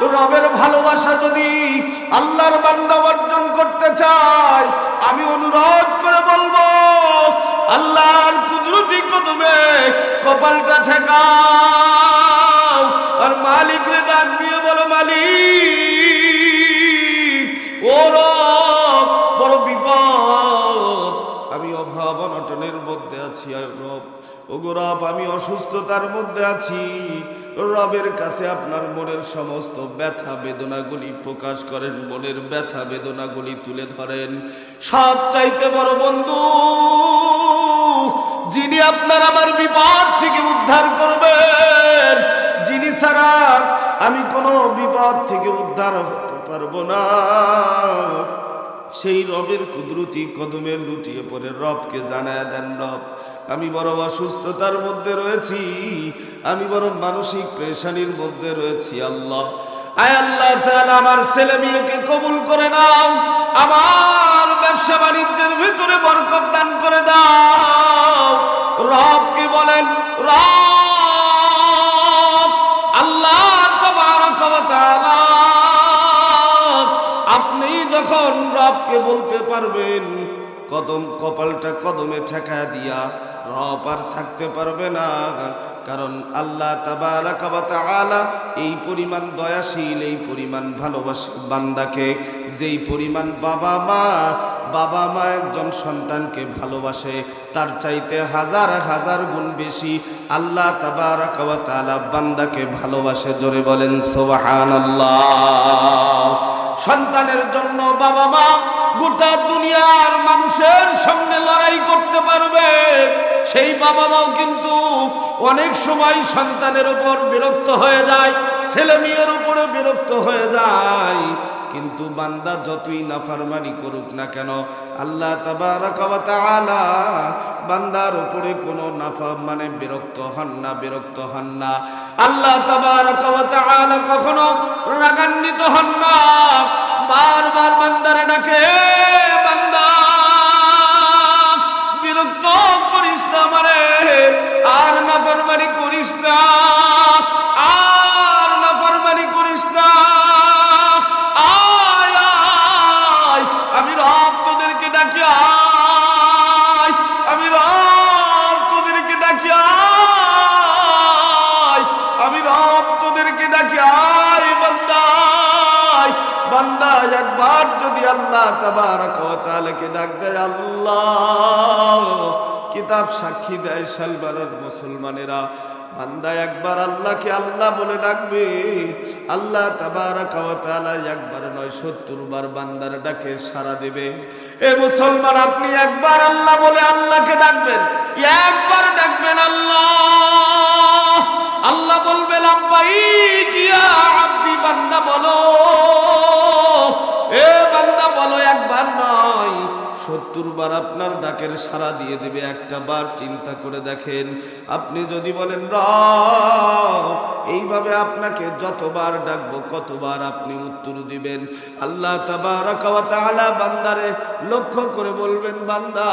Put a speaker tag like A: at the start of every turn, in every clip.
A: রবের ভালোবাসা যদি আল্লাহর বান্দা অর্জন করতে চায়, আমি অনুরোধ করে বলব, আল্লাহর কুদরতি কদমে কপালটা ঠেকাও। আর মালিক রে ডাক দিয়ে বলো, মালিক, ও রব, বড় বিপদ। আমি অভাব অনটনের মধ্যে আছি আর রব। ওগো রব, আমি অসুস্থতার মধ্যে আছি। রবের কাছে আপনার মনের সমস্ত ব্যথা বেদনাগুলি প্রকাশ করেন, মনের ব্যথা বেদনাগুলি তুলে ধরেন। সব চাইতে বড় বন্ধু, যিনি আপনার আমার বিপদ থেকে উদ্ধার করবেন, যিনি ছাড়া আমি কোনো বিপদ থেকে উদ্ধার হতে পারব না। সেই রবের কুদরতি কদমে লুটিয়ে পড়ে রবকে জানায় দেন রব। আমি বড় অসুস্থতার মধ্যে রয়েছি, আমি বড় মানসিক পেশানির মধ্যে রয়েছি, আল্লাহ। আয় আল্লাহ তাআলা আমার ছেলে মেয়েকে কবুল করে নাও, আমার ব্যবসা বাণিজ্যের ভিতরে বরকত দান করে দাও। রবকে বলেন, রব, আল্লাহ আপনি যখন রবকে বলতে পারবেন, কদম কপালটা কদমে ঠেকা দিয়া রব আর থাকতে পারবে না। কারণ আল্লাহ তাআলা এই পরিমাণ দয়াশীল, এই পরিমাণ ভালোবাসে বান্দাকে। যেই পরিমাণ বাবা মা বাবা মা একজন সন্তানকে ভালোবাসে, তার চাইতে হাজার হাজার গুণ বেশি আল্লাহ তাআলা বান্দাকে ভালোবাসে। জোরে বলেন, সুবহানাল্লাহ। সন্তানের জন্য বাবা মা গোটা দুনিয়ার মানুষের সঙ্গে লড়াই করতে পারবে। সেই বাবা মাও কিন্তু অনেক সময় সন্তানের উপর বিরক্ত হয়ে যায় ছেলে মেয়ের উপরে বিরক্ত হয়ে যায়। কিন্তু বান্দা যতই নাফারমানি করুক না কেন, আল্লাহ তাআলা বান্দার উপরে কোনো নাফা মানে বিরক্ত হন না, বিরক্ত হন না। আল্লাহ তাআলা কখনো রাগান্বিত হন না। বারবার বান্দারে ডাকে "এ বান্দা, বিরক্ত করিস না মানে আর নাফরমানি করিস না। বান্দা একবার যদি আল্লাহ তাবারাক ডাক দেয়, আল্লাহ, কিতাব সাক্ষী দেয় সালবানের মুসলমানেরা। বান্দা একবার আল্লাহকে আল্লাহ বলে ডাকবে, আল্লাহ তাবারাকা ওয়া তাআলা একবার নয়, সত্তর বার বান্দার ডাকে সাড়া দেবে। এ মুসলমান, আপনি একবার আল্লাহ বলে আল্লাহকে ডাকবেন, একবার ডাকবেন আল্লাহ। আল্লাহ বলবেন, আব্বাই কিয়া আব্দি বান্দা বলো। এ বান্দা বলো একবার নয় সত্তর বার আপনার ডাকের সাড়া দিয়ে দেবে, একটা বার চিন্তা করে দেখেন। আপনি যদি বলেন, র, এইভাবে আপনাকে যতবার ডাকবো, কতবার আপনি উত্তর দিবেন? আল্লাহ বান্দারে লক্ষ্য করে বলবেন, বান্দা,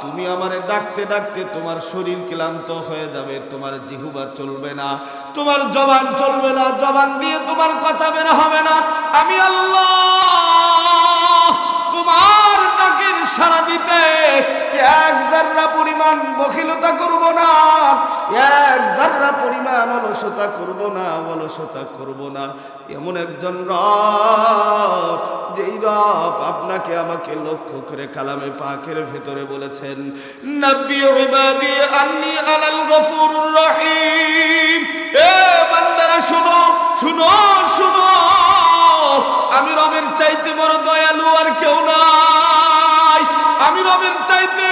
A: তুমি আমারে ডাকতে ডাকতে তোমার শরীর ক্লান্ত হয়ে যাবে, তোমার জিহুবা চলবে না, তোমার জবান চলবে না, জবান দিয়ে তোমার কথা বের হবে না। আমি আল্লাহ জাররা পরিমাণ বখিলতা করব না। এক জাররা পরিমাণ অলসতা করব না, অলসতা করব না। এমন একজন রব, যেই রব আপনাকে আমাকে লক্ষ্য করে কালামে পাকের ভেতরে বলেছেন, নব্বী ইবাদি আন্নি আনাল গফুরুর রহিম। এ বান্দারা, শুনো শুনো শুনো। আমি রবের চাইতে বড় দয়ালু আর কেউ নাই। আমি রবের চাইতে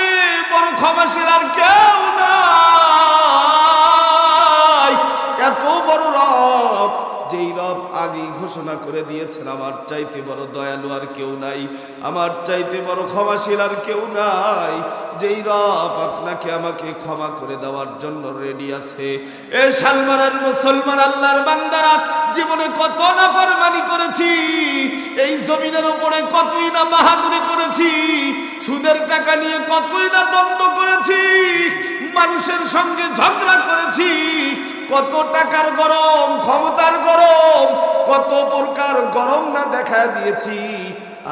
A: বড় ক্ষমাশীল আর কেউ নাই। এত বড় রব যেই রব আগেই ঘোষণা করে দিয়েছেন, আমার চাইতে বড় দয়ালু আর কেউ নাই, আমার চাইতে বড় ক্ষমাশীল আর কেউ নাই। যেই রব আপনাকে আমাকে ক্ষমা করে দেওয়ার জন্য রেডি আছে। এ সালমানের মুসলমান আল্লাহর বান্দারা, জীবনে কত না ফরমানি করেছি, এই জমিনের উপরে কতই না বাহাদুরি করেছি, সুদের টাকা নিয়ে কতই না দ্বন্দ্ব করেছি মানুষের সঙ্গে ঝগড়া করেছি। কত টাকার গরম, ক্ষমতার গরম, কত প্রকার গরম না দেখা দিয়েছি।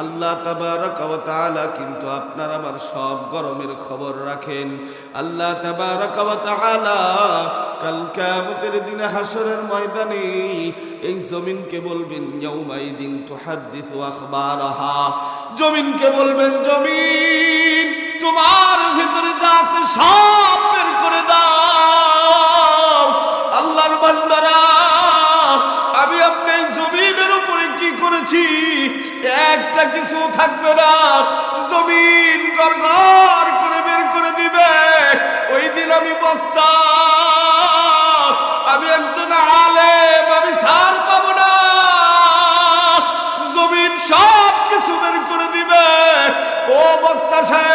A: আল্লাহ তাবারক ওয়া তাআলা কিন্তু আপনার আমার সব গরমের খবর রাখেন। আল্লাহ তাবারক ওয়া তাআলা কাল কিয়ামতের দিনে হাসরের ময়দানে এই জমিনকে বলবেন, ইয়াউমাইদিন তুহাদ্দিসু আখবারাহা। জমিনকে বলবেন, জমিন তোমার ভিতরে যা আছে সব বের করে দাও। আল্লাহর বান্দারা, আমি আপনি জমিনের উপরে কি করেছি? একটা কিছু থাকবে না। জমিন গড়গড় করে বের করে দিবে। ওই দিন আমি বক্তা। আমি একজন আলেম, আমি সার পাবো না। জমিন সব কিছু বের করে দিবে। ও বক্তা সাহেব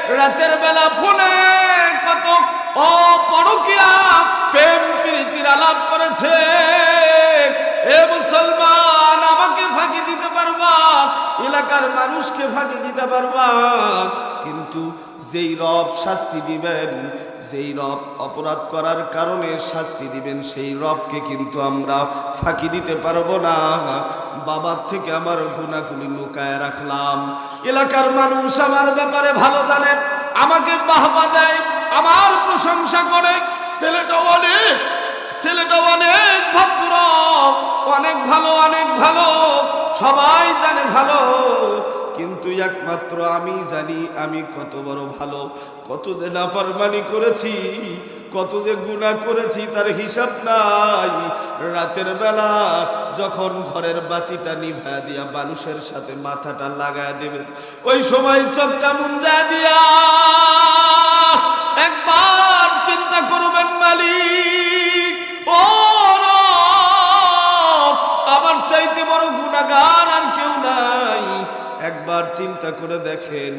A: রাতের বেলা ফোনে কত অপরকিয়া প্রেম প্রীতির আলাপ করেছে। এ মুসলমান, আমাকে ফাঁকি দিতে পারবা? এলাকার মানুষকে ফাঁকি দিতে পারবা? কিন্তু যেই রব শাস্তি দিবেন, যেই রব অপরাধ করার কারণে শাস্তি দিবেন, সেই রবকে কিন্তু আমরা ফাঁকি দিতে পারব না। বাবার থেকে আমার গুণাগুলি লুকায় রাখলাম। এলাকার মানুষ আমার ব্যাপারে ভালো জানে, আমাকে বাহবা দেয়, আমার প্রশংসা করে। ছেলেটা অনেক ছেলেটা অনেক ভদ্র, অনেক ভালো অনেক ভালো, সবাই জানে ভালো। কিন্তু একমাত্র আমি জানি আমি কত বড় ভালো, কত যে নাফারমানি করেছি, কত যে গুণা করেছি তার হিসাব নাই। রাতের বেলা যখন ঘরের বাতিটা নিভা দিয়া মানুষের সাথে মাথাটা লাগায় দেবে ওই সময় চোখটা মুন্দা দিয়া একবার চিন্তা করে দেখেন।